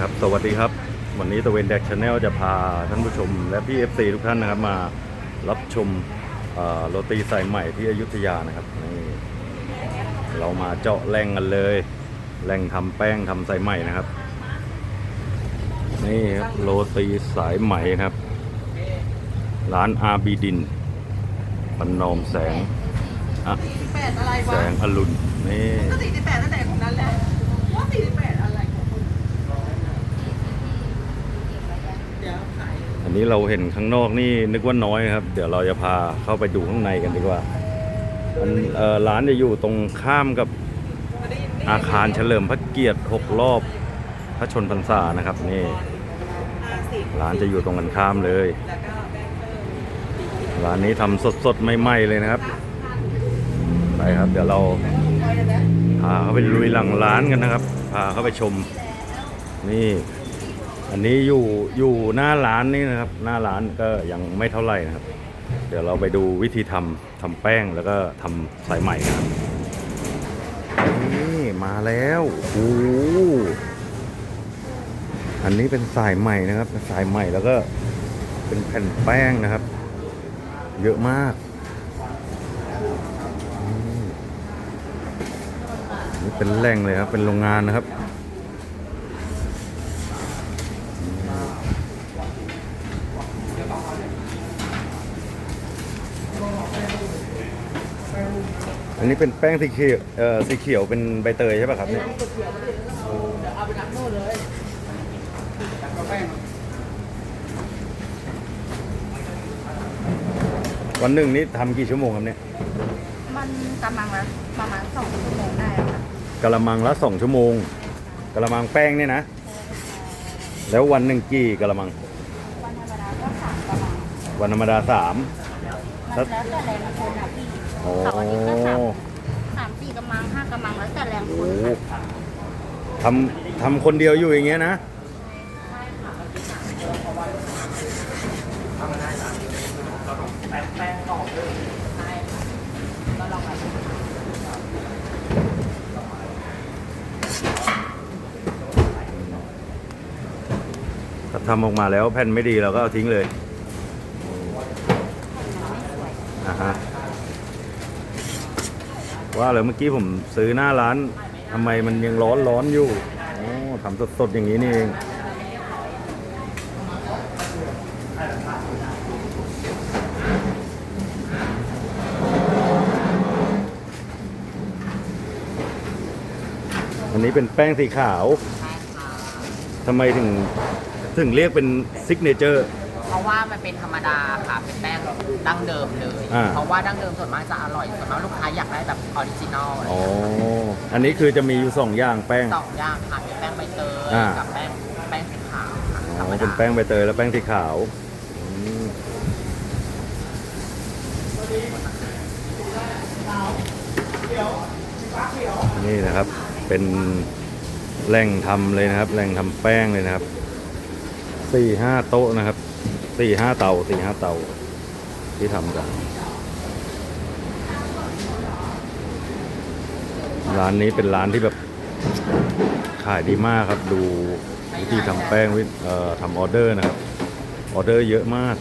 ครับ สวัสดีครับ วันนี้ตะเวนแดกชาแนลจะพาท่านผู้ชม และพี่ FC ทุกท่านนะครับมารับชมเอ่อโรตีสายใหม่ที่อยุธยานะครับนี่เรามาเจาะแหล่งกันเลยแหล่งทำแป้งทำสายใหม่นะครับ นี่ครับโรตีสายใหม่ครับ ร้านอาบีดินปนอมแสงอะแปดอะไรแสวะงอรุณนี่ก็สี่สิบแปดตั้งแต่ของนั้นแหละว่าสี่สิบแปดอะไรของคุณเดี๋ยวขาย อั นนี้เราเห็นข้างนอกนี่นึกว่าน้อยครับ เดี๋ยวเราจะพาเข้าไปดูข้างในกันดีกว่าอันร้านจะอยู่ตรงข้ามกับอาคารเฉลิมพระเกียรติ6รอบพระชนพรรษานะครับนี่ร้านจะอยู่ตรงกันข้ามเลยร์ร้านนี้ทำสดๆใหม่ๆเลยนะครับไปครับ เดี๋ยวเราพาเข้าไปลุยหลังร้านกันนะครับพาเข้าไปชมนี่ อันนี้อยู่อยู่หน้าร้านนี่นะครับ หน้าร้านก็ยังไม่เท่าไหร่นะครับ เดี๋ยวเราไปดูวิธีทำทำแป้งแล้วก็ทำสายใหม่นะครับนี่มาแล้วโอ้อันนี้เป็นสายใหม่นะครับ สายใหม่แล้วก็เป็นแผ่นแป้งนะครับ เยอะมากนี่เป็นแหล่งเลยครับ เป็นโรงงานนะครับ อันนี้เป็นแป้งสีเขียวเอ่อสีเขียวเป็นใบเตยใช่ป่ะครับเนี่ยวันหนึ่งนี่ทำกี่ชั่วโมงครับเนี่ยมันกำลังละประมาณสองชั่วโมงได้อะค่ะกะละมังละสองชั่วโมงกะละมังแป้งเนี่ยนะ แล้ววันหนึ่งกี่กะละมัง วันธรรมดาก็สามประมาณวันธรรมดาสามแล้วแต่แรงคนอะพี่ โอ้เสาร์อาทิตย์ก็สาม สามสี่กำลังห้ากำลังแล้วแต่แรงโหคนค่ะทำทำคนเดียวอยู่อย่างเงี้ยนะ ถ้าทำออกมาแล้วแผ่นไม่ดีเราก็เอาทิ้งเลย อ่าฮะ ว่าเลยเมื่อกี้ผมซื้อหน้าร้านทำไมมันยังร้อนร้อนอยู่โอ้ทำสดๆอย่างนี้นี่เองอันนี้เป็นแป้งสีขาวทำไมถึงถึงเรียกเป็นซิกเนเจอร์ เพราะว่ามันเป็นธรรมดาค่ะ เป็นแป้งดั้งเดิมเลย อ่า เพราะว่าดั้งเดิมส่วนมากจะอร่อยส่วนมากลูกค้าอยากได้แบบออริจินอลอะไรอ๋ออันนี้คือจะมีอยู่สองอย่างแป้ง สองอย่างค่ะเป็นแป้งใบเตยอ่า กับแป้งแป้งสีขาวค่ะอ๋ธรรมอดาเป็นแป้งใบเตยและแป้งสีขาวอืมนี่นะครับ เป็นแหล่งทำเลยนะครับแหล่งทำแป้งเลยนะครับสี่ห้าโต๊ะนะครับ สี่ห้าเตาสี่ห้าเตาที่ทำกัน ร้านนี้เป็นร้านที่แบบขายดีมากครับ ดูวิธีทำแป้งวิทำออเดอร์นะครับ ออเดอร์เยอะมาก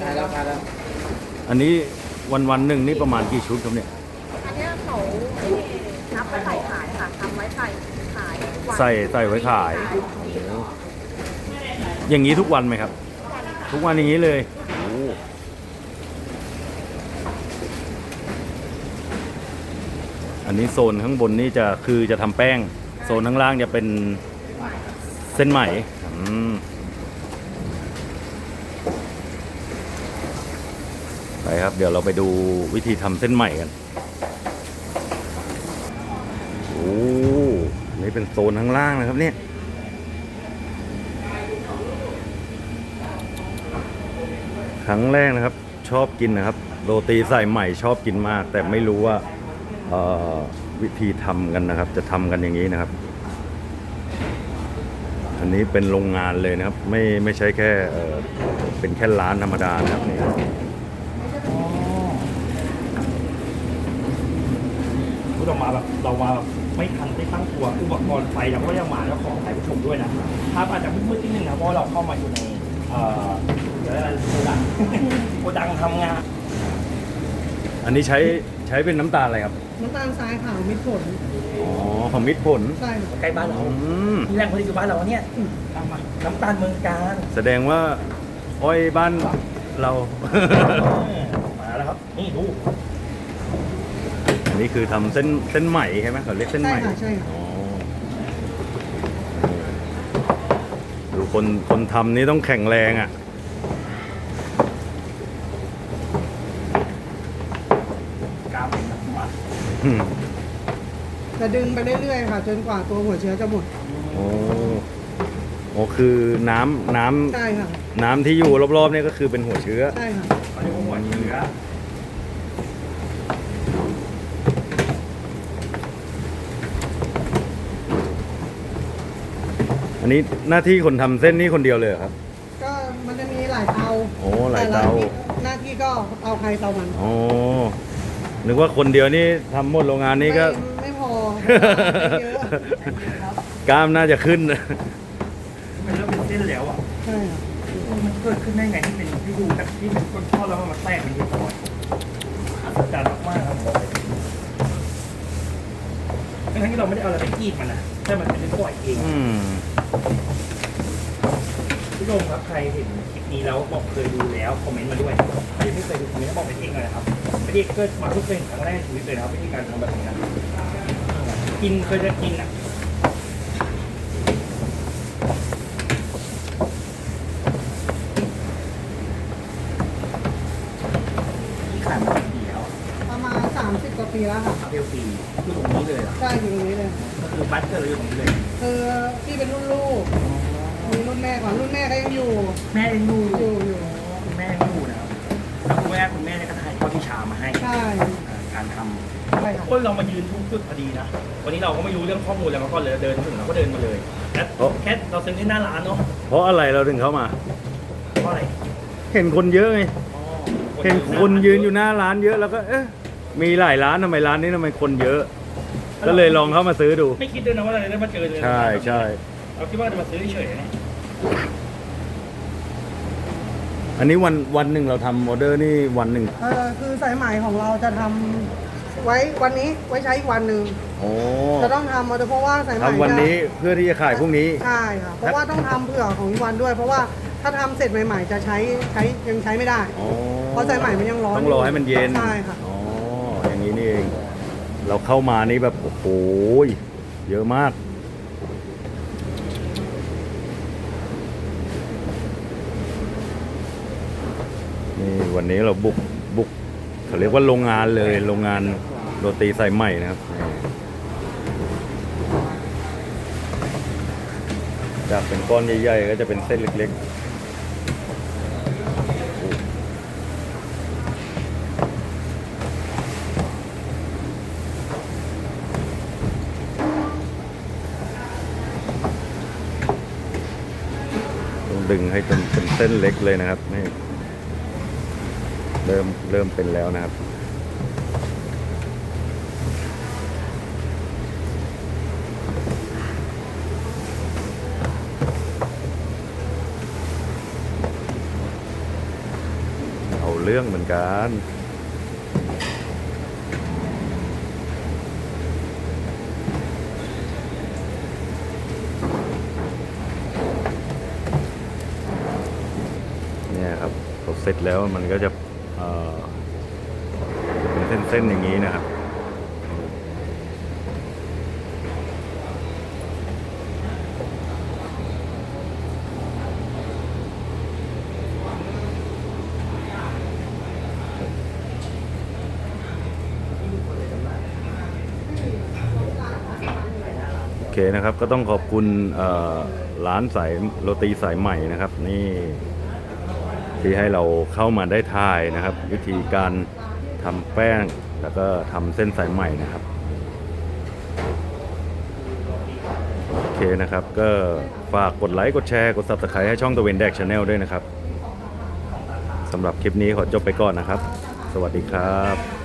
ได้แล้วได้แล้ว อันนี้วันวันๆหนึ่งนี่ประมาณกี่ชุดครับเนี่ย อันเนี้ยเขานับไปใส่ขายค่ะทำไว้ใส่ขายวันใส่ใส่ไว้ขาย อย่างนี้ทุกวันไหมครับ ทุกวันอย่างนี้เลยโอ้อันนี้โซนข้างบนนี่จะคือจะทำแป้ง โซนข้างล่างจะเป็นเส้นไหมอืมไป ครับ เดี๋ยวเราไปดูวิธีทำเส้นใหม่กัน โอ้นี่เป็นโซนข้างล่างนะครับเนี่ยครั้งแรกนะครับ ชอบกินนะครับโรตีใส่ใหม่ชอบกินมาก แต่ไม่รู้ว่าวิธีทำกันนะครับ จะทำกันอย่างนี้นะครับ อันนี้เป็นโรงงานเลยนะครับ ไม่ไม่ใช่แค่เอ่อเป็นแค่ร้านธรรมดานะครับนี่ พูดออกมาแบบเรามาแบบไม่ทันได้ตั้งตัวอุปกรณ์ไฟเราก็ยังมาแล้วของใส่ผู้ชมด้วยนะครับอาจจะมืดๆนิดนึงนะเพราะว่าเราเข้ามาอยู่ในเอ่อเดี๋ยวอะไรโกดังโกดังทำงาน อันนี้ใช้ใช้เป็นน้ำตาลอะไรครับ น้ำตาลทรายขาวมิตรผลอ๋อของมิตรผลใช่ค่ะใกล้บ้านเราอืมที่แรกพอดีอยู่บ้านเราเนี่ยตามมาน้ำตาลเมืองการแสดงว่าอ้อยบ้านเรา มาแล้วครับ นี่ดูอั นนี้คือทำเส้นเส้นใหม่ใช่ไหมเขาเรียกเส้นใหม่ใช่ค่ะใช่ค่ะ อ๋อดูคนคนทำนี่ต้องแข็งแรงอะกล้ามเป็นแบบว่าอืมจะดึงไปเรื่อยๆค่ะ จนกว่าตัวหัวเชื้อจะหมดโอ้โอ้คือน้ำน้ใช่ค่ะำน้ำที่อยู่รอบๆเนี่ยก็คือเป็นหัวเชื้อ ใช่ค่ะเขาเรียกว่าหัวเชื้อ นนี้หน้าที่คนทำเส้นนี่คนเดียวเลยเหรอครับ ก็มันจะมีหลายเตาโอ้หลายเตา แต่ละหน้าที่ก็เตาใครเตามันอ๋อนึกว่าคนเดียวนี่ทำหมดโรงงานนี้ก็ ไม่ไม่พอเยอะกล้ามน่าจะขึ้น มันเริ่มเป็นเส้นแล้วอะ ใช่ค่ะมันเกิดขึ้นได้ไงที่เป็นที่ดูแบบที่เป็นก้นท่อแล้วมันมาแตกเป็นที่ต่อยอัศจรรย์มากๆครับผมบอกเลยทั้งที่เราไม่ได้เอาอะไรไปกรีดมันนะ แต่มันเป็นปล่อยเองอืมผู้ชมครับใครเห็นคลิปนี้แล้วบอกเคยดูแล้วคอมเมนต์มาด้วยใครยังไม่เคยดูคอมเมนต์บอกเป็นเองเลยนะครับไม่ได้เกิดมาเพิ่งเคยเห็นครั้งแรกในชีวิตเลยนะครับวิธีการทำแบบนี้นะกินเคยจะกินอะที่ขายมากี่ปีแล้วประมาณ 30 กว่าปีแล้วค่ะเรียวปีคือตรงนี้เลยเหรอใช่อยู่ตรงนี้เลย ก็คือบัตเตอร์อยู่ตรงนี้เลย คือที่เป็นรุ่นลูกมีรุ่นแม่ก่อนรุ่นแม่ก็ยังอยู่แม่ยังอยู่อยู่อยู่คุณแม่ยังอยู่นะครับแล้วคุณแม่คุณแม่เนี่ยก็ถ่ายทอดวิชามาให้ใช่อ่าการทำใช่ค่ะคนเรามายืนทุกจุดพอดีนะ วันนี้เราก็ไม่รู้เรื่องข้อมูลอะไรมาก่อนเลยเดินถึงเราก็เดินมาเลยและโอ้ แค่เราซื้อที่หน้าร้านเนาะเพราะอะไรเราถึงเข้ามา เพราะอะไรเห็นคนเยอะไงอ๋อเห็นคนยืนอยู่หน้าร้านเยอะแล้วก็เอ๊ะมีหลายร้านทำไมร้านนี้ทำไมคนเยอะ ก็เลยลองเข้ามาซื้อดู ไม่คิดด้วยนะว่าเราจะได้มาเจอเลยใช่ใช่เราคิดว่าจะมาซื้อเฉยๆนะอันนี้วันวันหนึ่งเราทำออเดอร์นี่วันหนึ่งเออคือสายไหมของเราจะทำไว้วันนี้ไว้ใช้อีกวันหนึ่งโอ้จะต้องทำเอาเพราะว่าสายไหมทำวันจะนี้เพื่อที่จะขายพรุ่งนี้ ใช่ค่ะเพราะว่าต้องทำเผื่อของอีกวันด้วย เพราะว่าถ้าทำเสร็จใหม่ ๆ จะใช้ใช้ยังใช้ไม่ได้ อ๋อเพราะสายไหมมันยังร้อนต้องรอให้มันเย็นใช่ค่ะ อ๋ออย่างนี้นี่เอง เราเข้ามานี่แบบ โอ้โหเยอะมาก นี่วันนี้เราบุกบุกเขาเรียกว่าโรงงานเลยโรงงานโรตีใสายใหม่นะครับ จากเป็นก้อนใหญ่ๆ ก็จะเป็นเส้นเล็กๆ ดึงให้จนเป็นเส้นเล็กเลยนะครับนี่เริ่มเริ่มเป็นแล้วนะครับ เอาเรื่องเหมือนกัน เนี่ยครับพอเส ร็จแล้วมันก็จะเเป็นเส้นๆอย่างนี้นะครับโอเคนะครับก็ต้องขอบคุณร้านสายโรตีสายใหม่นะครับ นี่ ที่ให้เราเข้ามาได้ทายนะครับ วิธีการทำแป้งแล้วก็ทำเส้นสายใหม่นะครับโอเคนะครับ ก็ฝากกดไลค์กดแชร์กด subscribe ให้ช่องตะเวนแดกชาแนลด้วยนะครับสำหรับคลิปนี้ขอจบไปก่อนนะครับ สวัสดีครับ